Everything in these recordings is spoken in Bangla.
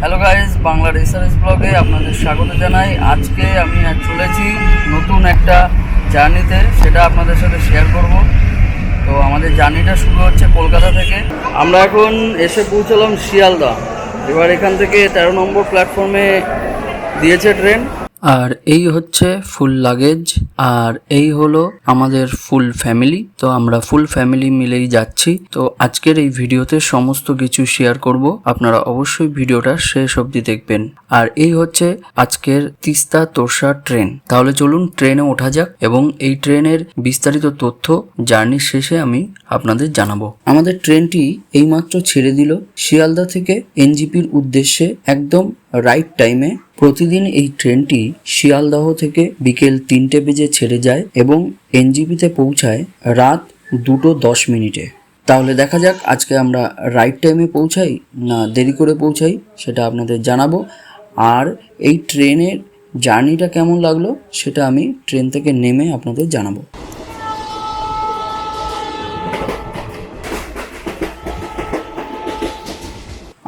হ্যালো গাইজ বাংলা রিসার্চ ব্লগে আপনাদের স্বাগত জানাই। আজকে আমি চলেছি নতুন একটা জার্নিতে, সেটা আপনাদের সাথে শেয়ার করব। তো আমাদের জার্নিটা শুরু হচ্ছে কলকাতা থেকে। আমরা এখন এসে পৌঁছলাম শিয়ালদা। এবার এখান থেকে তেরো নম্বর প্ল্যাটফর্মে দিয়েছে ট্রেন আর এই হচ্ছে ফুল লাগেজ আর এই হলো আমাদের ফুল ফ্যামিলি তো আমরা ফুল ফ্যামিলি মিলেই যাচ্ছি। তো আজকের এই ভিডিওতে সমস্ত কিছু শেয়ার করব। আপনারা অবশ্যই ভিডিওটা শেষ অবধি দেখবেন। আর এই হচ্ছে আজকের তিস্তা তোরসা ট্রেন তাহলে চলুন ট্রেনে ওঠা যাক এবং এই ট্রেনের বিস্তারিত তথ্য জার্নির শেষে আমি আপনাদের জানাব। আমাদের ট্রেনটি এইমাত্র ছেড়ে দিল শিয়ালদা থেকে এনজিপির উদ্দেশ্যে একদম রাইট টাইমে প্রতিদিন এই ট্রেনটি শিয়ালদহ থেকে বিকেল তিনটে বেজে ছেড়ে যায় এবং এনজিপিতে পৌঁছায় রাত দুটো দশ মিনিটে। তাহলে দেখা যাক আজকে আমরা রাইট টাইমে পৌঁছাই না দেরি করে পৌঁছাই, সেটা আপনাদের জানাব। আর এই ট্রেনের জার্নিটা কেমন লাগল, সেটা আমি ট্রেন থেকে নেমে আপনাদের জানাব।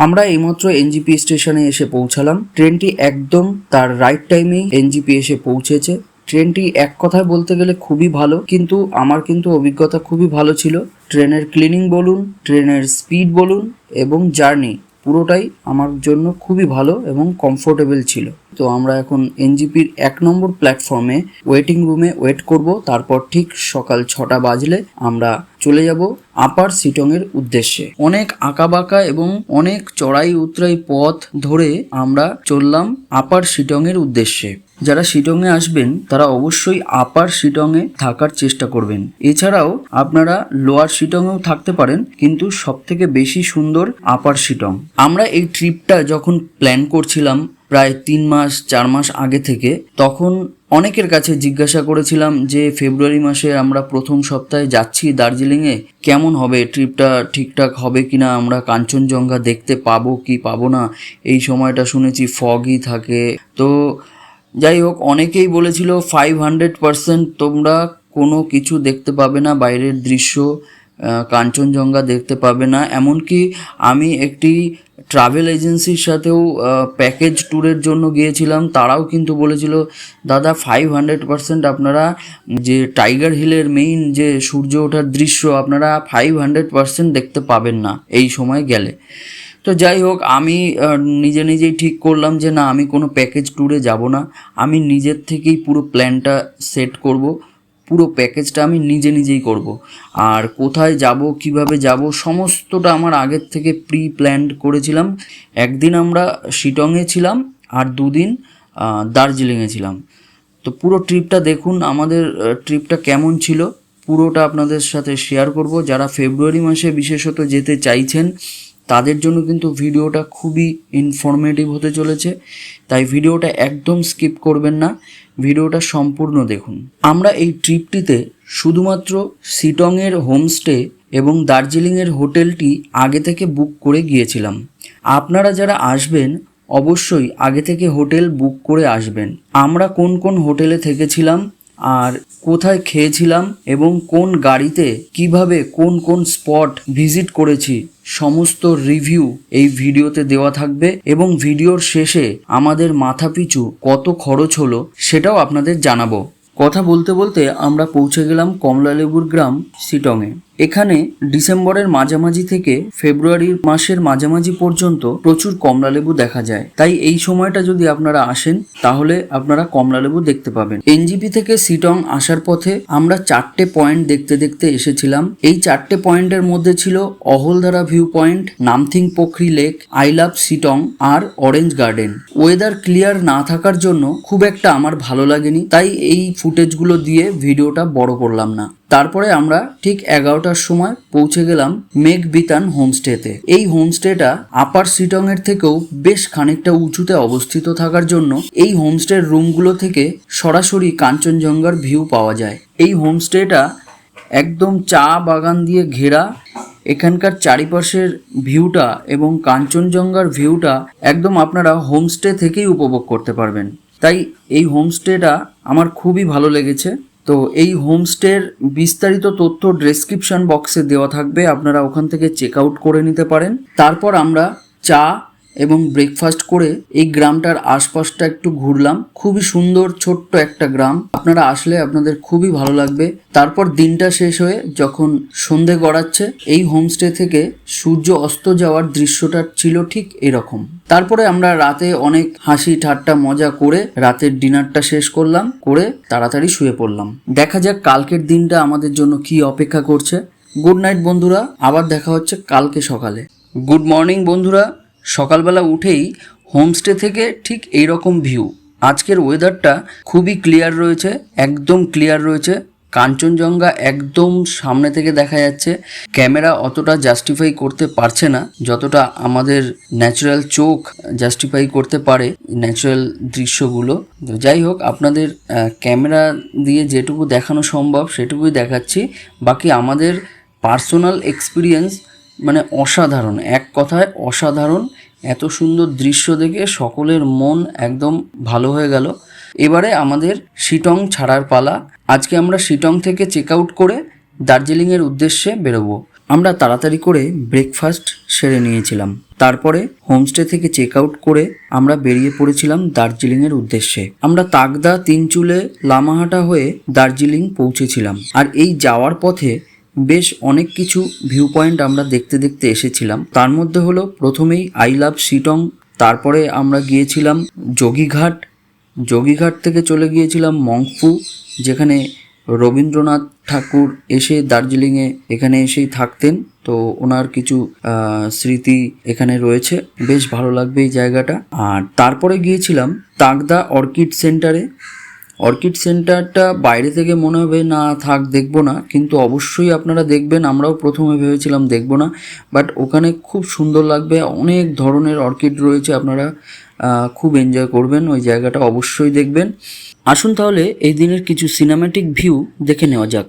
আমরা এইমাত্র এনজিপি স্টেশনে এসে পৌঁছালাম। ট্রেনটি একদম তার রাইট টাইমেই এনজিপি এসে পৌঁছেছে। ট্রেনটি এক কথায় বলতে গেলে খুবই ভালো, কিন্তু আমার কিন্তু অভিজ্ঞতা খুবই ভালো ছিল। ট্রেনের ক্লিনিং বলুন, ট্রেনের স্পিড বলুন এবং জার্নি পুরোটাই আমার জন্য খুবই ভালো এবং কমফোর্টেবল ছিল। তো আমরা এখন এনজিপির এক নম্বর প্ল্যাটফর্মে ওয়েটিং রুমে ওয়েট করব। তারপর ঠিক সকাল ছটা বাজলে আমরা চলে যাব আপার সিটংয়ের উদ্দেশ্যে। অনেক আঁকাবাঁকা এবং অনেক চড়াই উতরাই পথ ধরে আমরা চললাম আপার সিটংয়ের উদ্দেশ্যে। যারা শিটংয়ে আসবেন, তারা অবশ্যই আপার শিটংয়ে থাকার চেষ্টা করবেন। এছাড়াও আপনারা লোয়ার শিটংয়েও থাকতে পারেন, কিন্তু সব থেকে বেশি সুন্দর আপার শিটং। আমরা এই ট্রিপটা যখন প্ল্যান করছিলাম প্রায় তিন মাস, চার মাস আগে থেকে, তখন অনেকের কাছে জিজ্ঞাসা করেছিলাম যে, ফেব্রুয়ারি মাসে আমরা প্রথম সপ্তাহে যাচ্ছি দার্জিলিংয়ে, কেমন হবে? ট্রিপটা ঠিকঠাক হবে কিনা? আমরা কাঞ্চনজঙ্ঘা দেখতে পাবো কি পাবো না? এই সময়টা শুনেছি ফগই থাকে। তো যাই হোক, অনেকেই বলেছিল ফাইভ হান্ড্রেড পার্সেন্ট তোমরা কোনো কিছু দেখতে পাবে না, বাইরের দৃশ্য কাঞ্চনজঙ্ঘা দেখতে পাবে না। এমনকি আমি একটি ট্রাভেল এজেন্সির সাথেও প্যাকেজ ট্যুরের জন্য গিয়েছিলাম, তারাও কিন্তু বলেছিল, দাদা ফাইভ হান্ড্রেড পার্সেন্ট আপনারা যে টাইগার হিলের মেইন যে সূর্য ওঠার দৃশ্য, আপনারা ফাইভ হান্ড্রেড পার্সেন্ট দেখতে পাবেন না। এই সময় গেলে। তো যাই হোক, আমি নিজে নিজেই ঠিক করলাম যে না, আমি কোনো প্যাকেজ ট্যুরে যাব না। আমি নিজের থেকেই পুরো প্ল্যানটা সেট করব। পুরো প্যাকেজটা আমি নিজে নিজেই করব। আর কোথায় যাব, কীভাবে যাব, সমস্তটা আমার আগের থেকে প্রি প্ল্যান্ড করেছিলাম। একদিন আমরা শিটংয়ে ছিলাম আর দুদিন দার্জিলিংয়ে ছিলাম। তো পুরো ট্রিপটা দেখুন, আমাদের ট্রিপটা কেমন ছিল। পুরোটা আপনাদের সাথে শেয়ার করব। যারা ফেব্রুয়ারি মাসে বিশেষত যেতে চাইছেন তাদের জন্য কিন্তু ভিডিওটা খুবই ইনফরমেটিভ হতে চলেছে। তাই ভিডিওটা একদম স্কিপ করবেন না। ভিডিওটা সম্পূর্ণ দেখুন। আমরা এই ট্রিপটিতে শুধুমাত্র সিটংয়ের হোমস্টে এবং দার্জিলিংয়ের হোটেলটি আগে থেকে বুক করে গিয়েছিলাম। আপনারা যারা আসবেন, অবশ্যই আগে থেকে হোটেল বুক করে আসবেন। আমরা কোন কোন হোটেলে থেকেছিলাম আর কোথায় খেয়েছিলাম এবং কোন গাড়িতে, কীভাবে কোন কোন স্পট ভিজিট করেছি, সমস্ত রিভিউ এই ভিডিওতে দেওয়া থাকবে এবং ভিডিওর শেষে আমাদের মাথাপিছু কত খরচ হলো সেটাও আপনাদের জানাব। কথা বলতে বলতে আমরা পৌঁছে গেলাম কমলালেবুর গ্রাম, সিটংয়ে। এখানে ডিসেম্বরের মাঝামাঝি থেকে ফেব্রুয়ারি মাসের মাঝামাঝি পর্যন্ত প্রচুর কমলালেবু দেখা যায়। তাই এই সময়টা যদি আপনারা আসেন, তাহলে আপনারা কমলালেবু দেখতে পাবেন। এনজিপি থেকে সিটং আসার পথে আমরা চারটে পয়েন্ট দেখতে দেখতে এসেছিলাম। এই চারটে পয়েন্টের মধ্যে ছিল Ahaldhara view point, Namthing Pokhri lake, I love Sittong R orange garden. Weather clear না থাকার জন্য খুব একটা আমার ভালো লাগেনি। তাই এই ফুটেজগুলো দিয়ে ভিডিওটা বড় করলাম না। তারপরে আমরা ঠিক এগারোটার সময় পৌঁছে গেলাম মেঘ বিতান হোমস্টেতে। এই হোমস্টেটা আপার সিটং এর থেকেও বেশ খানিকটা উঁচুতে অবস্থিত থাকার জন্য এই হোমস্টের রুমগুলো থেকে সরাসরি কাঞ্চনজঙ্ঘার ভিউ পাওয়া যায়। এই হোমস্টেটা একদম চা বাগান দিয়ে ঘেরা, এখানকার চারিপাশের ভিউটা এবং কাঞ্চনজঙ্ঘার ভিউটা একদম আপনারা হোমস্টে থেকেই উপভোগ করতে পারবেন। তাই এই হোমস্টেটা আমার খুবই ভালো লেগেছে। তো এই হোমস্টের বিস্তারিত তথ্য ডেসক্রিপশন বক্সে দেওয়া থাকবে। আপনারা ওখান থেকে চেক আউট করে নিতে পারেন। তারপর আমরা চা এবং ব্রেকফাস্ট করে এই গ্রামটার আশপাশটা একটু ঘুরলাম। খুবই সুন্দর, ছোট্ট একটা গ্রাম। আপনারা আসলে আপনাদের খুবই ভালো লাগবে। তারপর দিনটা শেষ হয়ে যখন সন্ধে গড়াচ্ছে, এই হোমস্টে থেকে সূর্য অস্ত যাওয়ার দৃশ্যটা ছিল ঠিক এরকম। তারপরে আমরা রাতে অনেক হাসি, ঠাট্টা, মজা করে রাতের ডিনারটা শেষ করলাম, করে তাড়াতাড়ি শুয়ে পড়লাম। দেখা যাক কালকের দিনটা আমাদের জন্য কি অপেক্ষা করছে। গুড নাইট বন্ধুরা। আবার দেখা হচ্ছে কালকে সকালে। গুড মর্নিং বন্ধুরা। সকালবেলা উঠেই হোমস্টে থেকে ঠিক এই রকম ভিউ। আজকের ওয়েদারটা খুবই ক্লিয়ার রয়েছে, একদম ক্লিয়ার রয়েছে। কাঞ্চনজঙ্ঘা একদম সামনে থেকে দেখা যাচ্ছে। ক্যামেরা অতটা জাস্টিফাই করতে পারছে না, যতটা আমাদের ন্যাচারাল চোখ জাস্টিফাই করতে পারে ন্যাচারাল দৃশ্যগুলো। যাই হোক, আপনাদের ক্যামেরা দিয়ে যেটুকু দেখানো সম্ভব, সেটুকুই দেখাচ্ছি। বাকি আমাদের পার্সোনাল এক্সপিরিয়েন্স মানে অসাধারণ। এক কথায় অসাধারণ, এত সুন্দর দৃশ্য দেখে সকলের মন একদম ভালো হয়ে গেল। এবারে আমাদের শিটং ছাড়ার পালা। আজকে আমরা শিটং থেকে চেক আউট করে দার্জিলিংয়ের উদ্দেশ্যে বেরোবো। আমরা তাড়াতাড়ি করে ব্রেকফাস্ট সেরে নিয়েছিলাম। তারপরে হোমস্টে থেকে চেক আউট করে আমরা বেরিয়ে পড়েছিলাম দার্জিলিংয়ের উদ্দেশ্যে। আমরা তাকদা তিনচুলে লামাহাটা হয়ে দার্জিলিং পৌঁছেছিলাম। আর এই যাওয়ার পথে বেশ অনেক কিছু ভিউ পয়েন্ট আমরা দেখতে দেখতে এসেছিলাম। তার মধ্যে হলো প্রথমেই আই লাভ শিটং তারপরে আমরা গিয়েছিলাম যোগীঘাট যোগীঘাট থেকে চলে গিয়েছিলাম মংফু যেখানে রবীন্দ্রনাথ ঠাকুর এসে দার্জিলিংয়ে এখানে এসেই থাকতেন। তো ওনার কিছু স্মৃতি এখানে রয়েছে। বেশ ভালো লাগবে এই জায়গাটা। আর তারপরে গিয়েছিলাম তাকদা অর্কিড সেন্টারে। অর্কিড সেন্টারটা বাইরে থেকে মনে হবে, না, থাক, দেখব না। কিন্তু অবশ্যই আপনারা দেখবেন, আমরাও প্রথমে ভেবেছিলাম দেখব না। বাট ওখানে খুব সুন্দর লাগবে, অনেক ধরনের অর্কিড রয়েছে, আপনারা খুব এনজয় করবেন, ওই জায়গাটা অবশ্যই দেখবেন। আসুন তাহলে, এই দিনের কিছু সিনেম্যাটিক ভিউ দেখে নেওয়া যাক।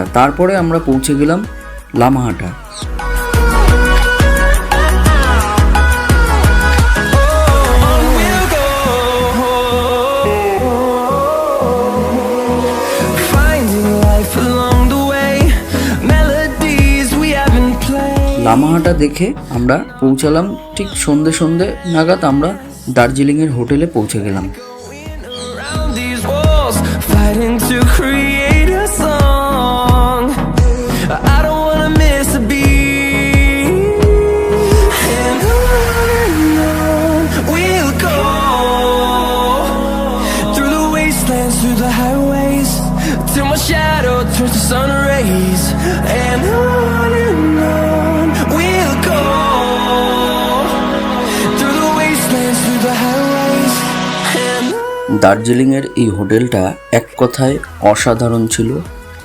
আচ্ছা তারপরে আমরা পৌঁছে গেলাম লামাহাটা. লামাহাটা দেখে আমরা পৌঁছালাম, ঠিক সন্ধে সন্ধে নাগাদ আমরা দার্জিলিংয়ের হোটেলে পৌঁছে গেলাম highways, till my shadow turns to sun rays. And on and on we'll go. Through the wastelands, through the highways. দার্জিলিংয়ের এই হোটেলটা এক কথায় অসাধারণ ছিল।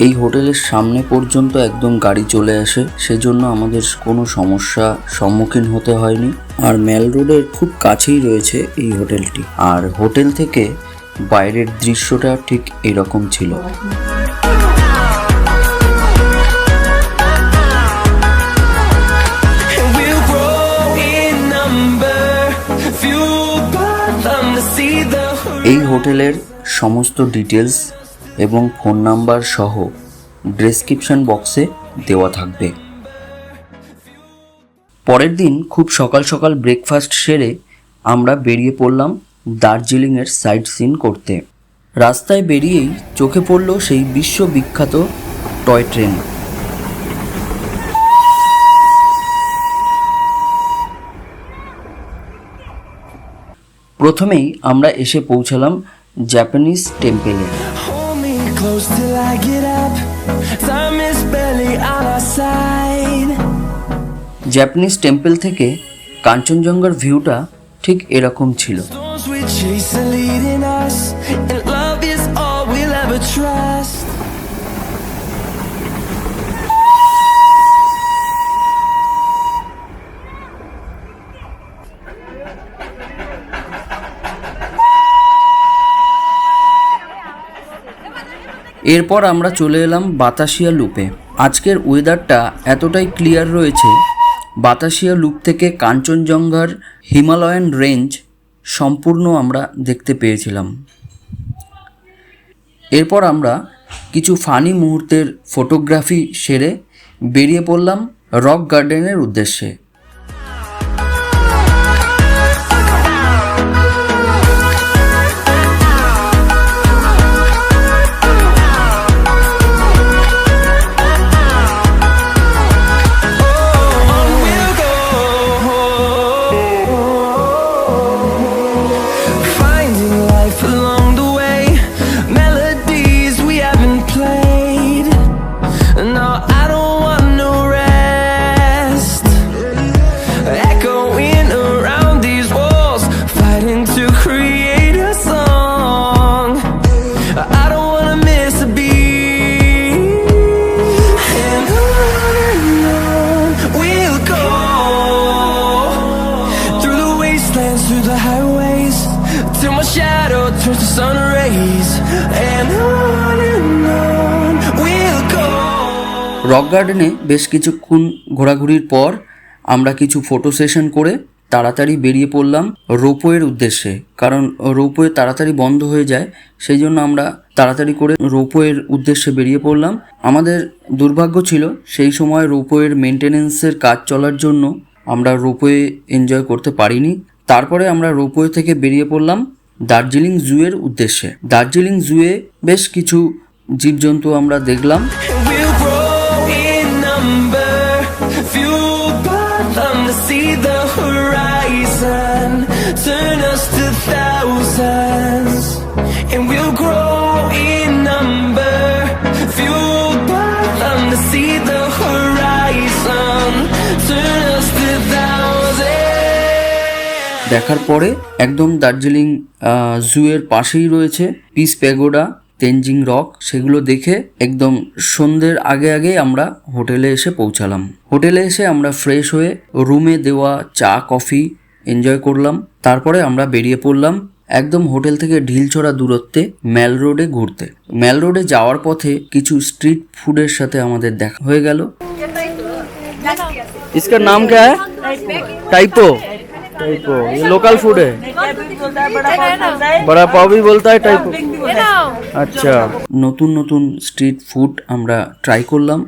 এই হোটেলের সামনে পর্যন্ত একদম গাড়ি চলে আসে সেজন্য আমাদের কোনো সমস্যা সম্মুখীন হতে হয়নি। আর মেল রোডের খুব কাছেই রয়েছে এই হোটেলটি। আর হোটেল থেকে বাইরের দৃশ্যটা ঠিক এরকম ছিল। এই হোটেলের সমস্ত ডিটেলস এবং ফোন নাম্বার সহ ডেসক্রিপশন বক্সে দেওয়া থাকবে। পরের দিন খুব সকাল সকাল ব্রেকফাস্ট সেরে আমরা বেরিয়ে পড়লাম দার্জিলিংয়ের সাইট সিন করতে। রাস্তায় বেরিয়েই চোখে পড়ল সেই বিশ্ববিখ্যাত টয় ট্রেন। প্রথমেই আমরা এসে পৌঁছালাম জাপানিজ টেম্পেলে. জাপানিজ টেম্পল থেকে কাঞ্চনজঙ্ঘার ভিউটা ঠিক এরকম ছিল। Are leading us, and love is all we'll ever trust. এরপর আমরা চলে এলাম বাতাসিয়া লুপে আজকের ওয়েদারটা এতটাই ক্লিয়ার রয়েছে বাতাসিয়া লুপ থেকে কাঞ্চনজঙ্ঘার হিমালয়ান রেঞ্জ সম্পূর্ণ আমরা দেখতে পেয়েছিলাম। এরপর আমরা কিছু ফানি মুহূর্তের ফটোগ্রাফি সেরে বেরিয়ে পড়লাম রক গার্ডেনের উদ্দেশ্যে। Till my shadow, turns to sun rays. And on and on we'll go. Rock গার্ডেনে বেশ কিছুক্ষণ ঘোরাঘুরির পর আমরা কিছু ফটো সেশন করে তাড়াতাড়ি বেরিয়ে পড়লাম রোপওয়ের উদ্দেশ্যে কারণ রোপওয়ে তাড়াতাড়ি বন্ধ হয়ে যায়, সেই জন্য আমরা তাড়াতাড়ি করে রোপওয়ের উদ্দেশ্যে বেরিয়ে পড়লাম আমাদের দুর্ভাগ্য ছিল, সেই সময় রোপওয়ের মেনটেনেন্সের কাজ চলার জন্য আমরা রোপওয়ে এনজয় করতে পারিনি তারপরে আমরা রোপওয়ে থেকে বেরিয়ে পড়লাম দার্জিলিং জু এর উদ্দেশ্যে। দার্জিলিং জু এ বেশ কিছু জীবজন্তু আমরা দেখলাম। Turn দেখার পরে একদম দার্জিলিং আহ, জুয়ের পাশেই রয়েছে পিস প্যাগোডা তেনজিং রক সেগুলো দেখে একদম সন্ধ্যের আগে আগে আমরা হোটেলে এসে পৌঁছালাম হোটেলে এসে আমরা ফ্রেশ হয়ে রুমে দেওয়া চা কফি এনজয় করলাম তারপরে আমরা বেরিয়ে পড়লাম একদম হোটেল থেকে ঢিলছড়া দূরত্বে ম্যাল রোডে ঘুরতে ম্যাল রোডে যাওয়ার পথে কিছু স্ট্রিট ফুডের সাথে আমাদের দেখা হয়ে গেল इसका नाम क्या है टाइपो टाइपो ये लोकल फूड है बड़ा पाव भी बोलता है टाइपो আচ্ছা নতুন নতুন স্ট্রিট ফুড আমরা ট্রাই করলাম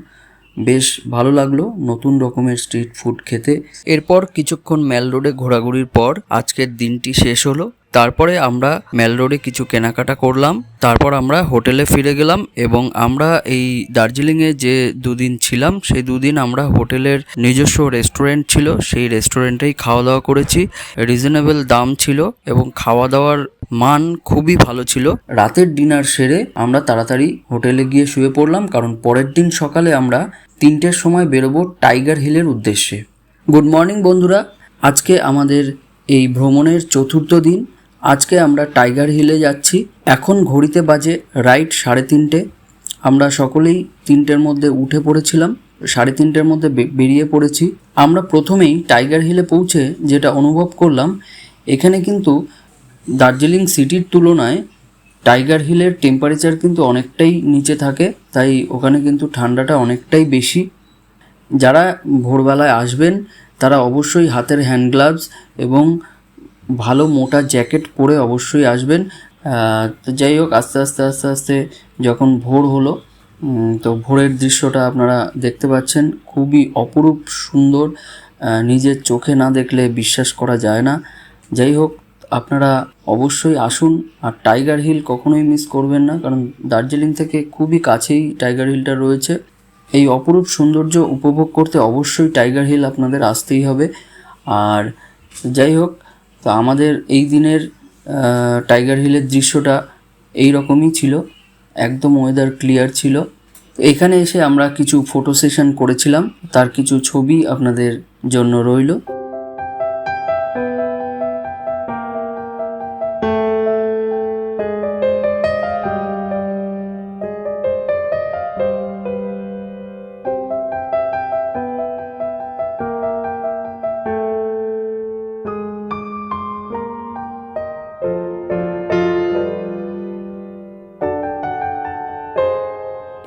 বেশ ভালো লাগলো নতুন রকমের স্ট্রিট ফুড খেতে এরপর কিছুক্ষণ ম্যাল রোডে ঘোরাঘুরির পর আজকের দিনটি শেষ হলো তারপরে আমরা ম্যাল রোডে কিছু কেনাকাটা করলাম। তারপর আমরা হোটেলে ফিরে গেলাম এবং আমরা এই দার্জিলিংয়ে যে দুদিন ছিলাম, সেই দুদিন আমরা হোটেলের নিজস্ব রেস্টুরেন্ট ছিল। সেই রেস্টুরেন্টেই খাওয়া দাওয়া করেছি। রিজনেবল দাম ছিল এবং খাওয়া দাওয়ার মান খুবই ভালো ছিল। রাতের ডিনার সেরে আমরা তাড়াতাড়ি হোটেলে গিয়ে শুয়ে পড়লাম কারণ পরের দিন সকালে আমরা তিনটের সময় বেরোবো টাইগার হিলের উদ্দেশ্যে। গুড মর্নিং বন্ধুরা। আজকে আমাদের এই ভ্রমণের চতুর্থ দিন। আজকে আমরা টাইগার হিলে যাচ্ছি। এখন ঘড়িতে বাজে রাইট সাড়ে তিনটে। আমরা সকলেই তিনটের মধ্যে উঠে পড়েছিলাম, সাড়ে তিনটের মধ্যে বেরিয়ে পড়েছি। আমরা প্রথমেই টাইগার হিলে পৌঁছে যেটা অনুভব করলাম, এখানে কিন্তু দার্জিলিং সিটির তুলনায় টাইগার হিলের টেম্পারেচার কিন্তু অনেকটাই নিচে থাকে, তাই ওখানে কিন্তু ঠান্ডাটা অনেকটাই বেশি। যারা ভোরবেলায় আসবেন, তারা অবশ্যই হাতের হ্যান্ড গ্লাভস এবং ভালো মোটা জ্যাকেট পরে অবশ্যই আসবেন। তো যাই হোক, আস্তে আস্তে আস্তে আস্তে যখন ভোর হলো তো ভোরের দৃশ্যটা আপনারা দেখতে পাচ্ছেন। খুবই অপরূপ, সুন্দর নিজের চোখে না দেখলে বিশ্বাস করা যায় না। যাই হোক, আপনারা অবশ্যই আসুন। আর টাইগার হিল কখনোই মিস করবেন না, কারণ দার্জিলিং থেকে খুবই কাছেই টাইগার হিলটা রয়েছে। এই অপরূপ সৌন্দর্য উপভোগ করতে অবশ্যই টাইগার হিল আপনাদের আসতেই হবে। আর যাই হোক তো আমাদের এই দিনের টাইগার হিলের দৃশ্যটা এই রকমই ছিল, একদম ওয়েদার ক্লিয়ার ছিল। এখানে এসে আমরা কিছু ফটো সেশন করেছিলাম, তার কিছু ছবি আপনাদের জন্য রইল।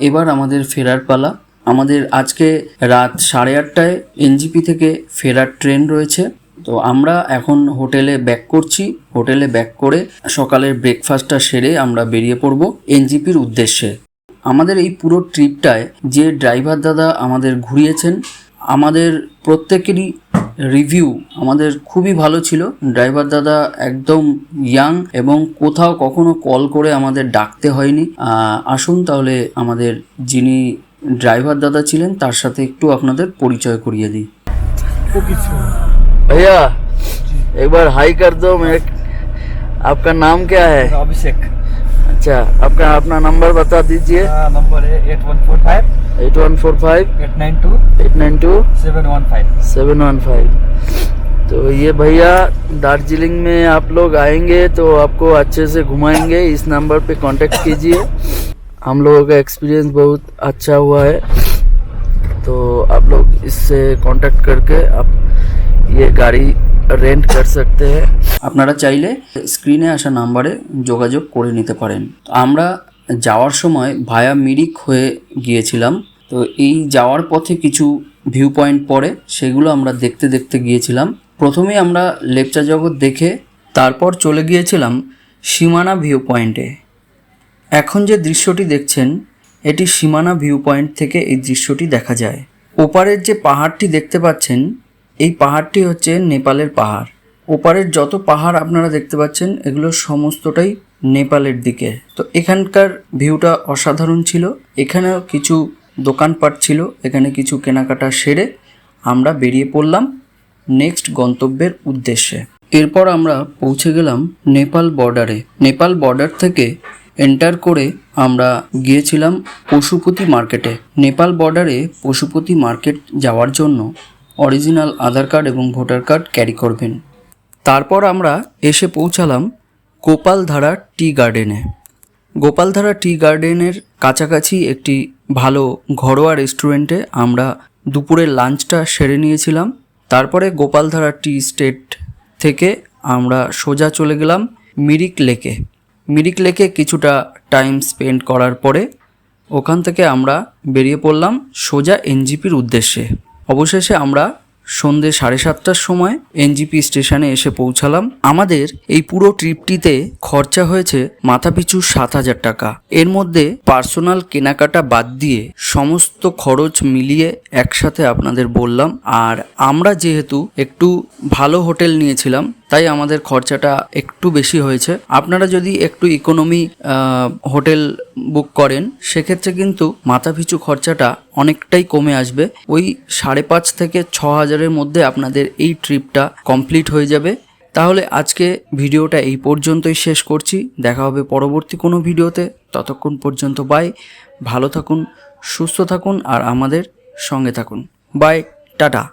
এবার আমাদের ফেরার পালা। আমাদের আজকে রাত সাড়ে আটটায় এনজিপি থেকে ফেরার ট্রেন রয়েছে। তো আমরা এখন হোটেলে ব্যাক করছি। হোটেলে ব্যাক করে সকালের ব্রেকফাস্টটা সেরে আমরা বেরিয়ে পড়ব এনজিপির উদ্দেশ্যে। আমাদের এই পুরো ট্রিপটায় যে ড্রাইভার দাদা আমাদের ঘুরিয়েছেন, আমাদের প্রত্যেকেরই রিভিউ আমাদের খুবই ভালো ছিল ড্রাইভার দাদা একদম ইয়াং এবং কোথাও কখনো কল করে আমাদের ডাকতে হয়নি আহ, আসুন তাহলে আমাদের যিনি ড্রাইভার দাদা ছিলেন তার সাথে একটু আপনাদের পরিচয় করিয়ে দিই भैया एक बार हाई कर दो मेरे आपका नाम क्या है अभिषेक अच्छा आपका अपना नंबर बता दीजिए। नंबर है eight one four five eight one four five eight nine two eight nine two seven one five seven one five तो ये भैया दार्जिलिंग में आप लोग आएँगे तो आपको अच्छे से घुमाएँगे इस नंबर पे कांटेक्ट कीजिए। हम लोगों का एक्सपीरियंस बहुत अच्छा हुआ है। तो आप लोग इससे कांटेक्ट करके आप ये गाड़ी রেন্ট কার সাথে? আপনারা চাইলে স্ক্রিনে আসা নাম্বারে যোগাযোগ করে নিতে পারেন। আমরা যাওয়ার সময় ভায়া মিরিক হয়ে গিয়েছিলাম। তো এই যাওয়ার পথে কিছু ভিউ পয়েন্ট পড়ে, সেগুলো আমরা দেখতে দেখতে গিয়েছিলাম। প্রথমে আমরা লেপচা জগৎ দেখে তারপর চলে গিয়েছিলাম সীমানা ভিউ পয়েন্টে এখন যে দৃশ্যটি দেখছেন, এটি সীমানা ভিউ পয়েন্ট থেকে এই দৃশ্যটি দেখা যায়। ওপারের যে পাহাড়টি দেখতে পাচ্ছেন এই পাহাড়টি হচ্ছে নেপালের পাহাড়। ওপারের যত পাহাড় আপনারা দেখতে পাচ্ছেন, এগুলো সমস্তটাই নেপালের দিকে। তো এখানকার ভিউটা অসাধারণ ছিল। এখানেও কিছু দোকানপাট ছিল, এখানে কিছু কেনাকাটা সেরে আমরা বেরিয়ে পড়লাম নেক্সট গন্তব্যের উদ্দেশ্যে। এরপর আমরা পৌঁছে গেলাম নেপাল বর্ডারে। নেপাল বর্ডার থেকে এন্টার করে আমরা গিয়েছিলাম পশুপতি মার্কেটে। নেপাল বর্ডারে পশুপতি মার্কেট যাওয়ার জন্য অরিজিনাল আধার কার্ড এবং ভোটার কার্ড ক্যারি করবেন। তারপর আমরা এসে পৌঁছালাম গোপালধারা টি গার্ডেনে। গোপালধারা টি গার্ডেনের কাছাকাছি একটি ভালো ঘরোয়া রেস্টুরেন্টে আমরা দুপুরের লাঞ্চটা সেরে নিয়েছিলাম। তারপরে গোপালধারা টি স্টেট থেকে আমরা সোজা চলে গেলাম মিরিক লেকে। মিরিক লেকে কিছুটা টাইম স্পেন্ড করার পরে ওখান থেকে আমরা বেরিয়ে পড়লাম সোজা এনজিপির উদ্দেশ্যে। অবশেষে আমরা সন্ধে সাড়ে সাতটার সময় এনজিপি স্টেশনে এসে পৌঁছালাম। আমাদের এই পুরো ট্রিপটিতে খরচা হয়েছে মাথাপিছু সাত হাজার টাকা। এর মধ্যে পার্সোনাল কেনাকাটা বাদ দিয়ে সমস্ত খরচ মিলিয়ে একসাথে আপনাদের বললাম। আর আমরা যেহেতু একটু ভালো হোটেল নিয়েছিলাম তাই আমাদের খরচাটা একটু বেশি হয়েছে। আপনারা যদি একটু ইকোনমি হোটেল বুক করেন, সেক্ষেত্রে কিন্তু মাথাপিছু খরচাটা অনেকটাই কমে আসবে। ওই সাড়ে পাঁচ থেকে ছ হাজারের মধ্যে আপনাদের এই ট্রিপটা কমপ্লিট হয়ে যাবে। তাহলে আজকে ভিডিওটা এই পর্যন্তই শেষ করছি। দেখা হবে পরবর্তী কোনো ভিডিওতে। ততক্ষণ পর্যন্ত বাই ভালো থাকুন, সুস্থ থাকুন, আর আমাদের সঙ্গে থাকুন। Bye tata.